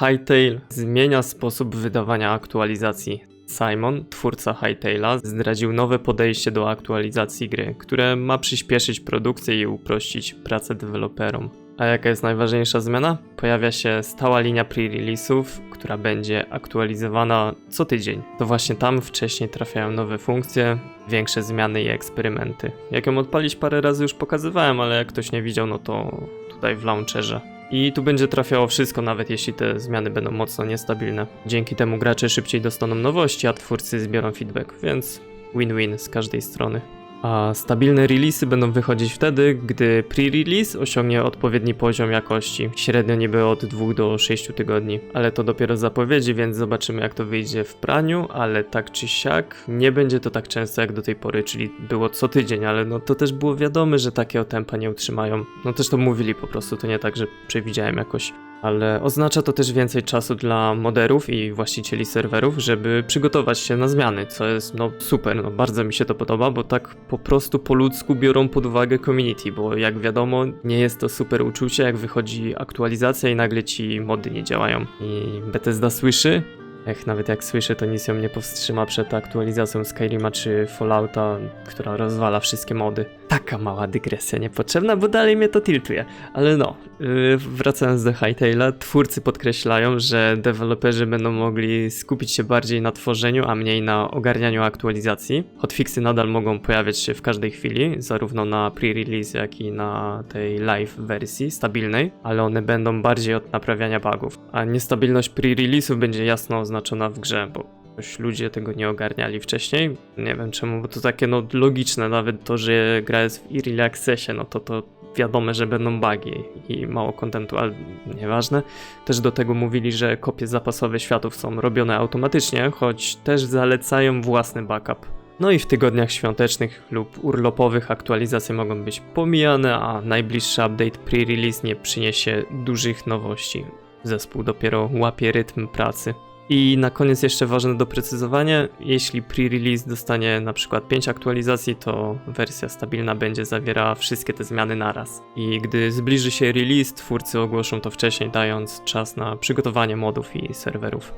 Hytale zmienia sposób wydawania aktualizacji. Simon, twórca Hytale'a, zdradził nowe podejście do aktualizacji gry, które ma przyspieszyć produkcję i uprościć pracę deweloperom. A jaka jest najważniejsza zmiana? Pojawia się stała linia pre-release'ów, która będzie aktualizowana co tydzień. To właśnie tam wcześniej trafiają nowe funkcje, większe zmiany i eksperymenty. Jak ją odpalić parę razy już pokazywałem, ale jak ktoś nie widział, no to tutaj w launcherze. I tu będzie trafiało wszystko, nawet jeśli te zmiany będą mocno niestabilne. Dzięki temu gracze szybciej dostaną nowości, a twórcy zbiorą feedback, więc win-win z każdej strony. A stabilne releasy będą wychodzić wtedy, gdy pre-release osiągnie odpowiedni poziom jakości, średnio niby od 2 do 6 tygodni. Ale to dopiero zapowiedzi, więc zobaczymy jak to wyjdzie w praniu, ale tak czy siak nie będzie to tak często jak do tej pory, czyli było co tydzień, ale no to też było wiadome, że takiego tempa nie utrzymają. No też to mówili po prostu, to nie tak, że przewidziałem jakoś ale oznacza to też więcej czasu dla moderów i właścicieli serwerów, żeby przygotować się na zmiany, co jest no super, no bardzo mi się to podoba, bo tak po prostu po ludzku biorą pod uwagę community, bo jak wiadomo nie jest to super uczucie, jak wychodzi aktualizacja i nagle ci mody nie działają. I Bethesda słyszy, Ech, nawet jak słyszę, to nic ją nie powstrzyma przed aktualizacją Skyrima czy Fallouta, która rozwala wszystkie mody. Taka mała dygresja niepotrzebna, bo dalej mnie to tiltuje. Ale no, yy, wracając do Hytale'a, twórcy podkreślają, że deweloperzy będą mogli skupić się bardziej na tworzeniu, a mniej na ogarnianiu aktualizacji. Hotfixy nadal mogą pojawiać się w każdej chwili, zarówno na pre-release, jak i na tej live wersji stabilnej, ale one będą bardziej od naprawiania bugów. A niestabilność pre-release'ów będzie jasno oznaczona w grze, bo jakoś ludzie tego nie ogarniali wcześniej. Nie wiem czemu, bo to takie no logiczne, nawet to, że gra jest w Early Accessie, no to to wiadome, że będą bugi i mało kontentu, ale nieważne. Też do tego mówili, że kopie zapasowe światów są robione automatycznie, choć też zalecają własny backup. No i w tygodniach świątecznych lub urlopowych aktualizacje mogą być pomijane, a najbliższy update pre-release nie przyniesie dużych nowości. Zespół dopiero łapie rytm pracy. I na koniec jeszcze ważne doprecyzowanie, jeśli pre-release dostanie na przykład 5 aktualizacji, to wersja stabilna będzie zawierała wszystkie te zmiany naraz. I gdy zbliży się release, twórcy ogłoszą to wcześniej, dając czas na przygotowanie modów i serwerów.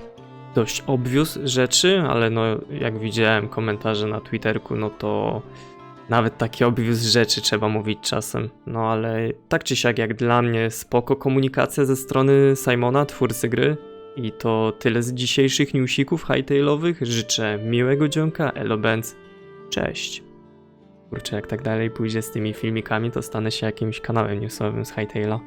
Dość obvious rzeczy, ale no jak widziałem komentarze na Twitterku, no to nawet takie obvious rzeczy trzeba mówić czasem. No ale tak czy siak jak dla mnie spoko komunikacja ze strony Simona, twórcy gry, i to tyle z dzisiejszych newsików hightail'owych. Życzę miłego dzionka, elo Benz. Cześć. Kurczę, jak tak dalej pójdzie z tymi filmikami, to stanę się jakimś kanałem newsowym z hightaila.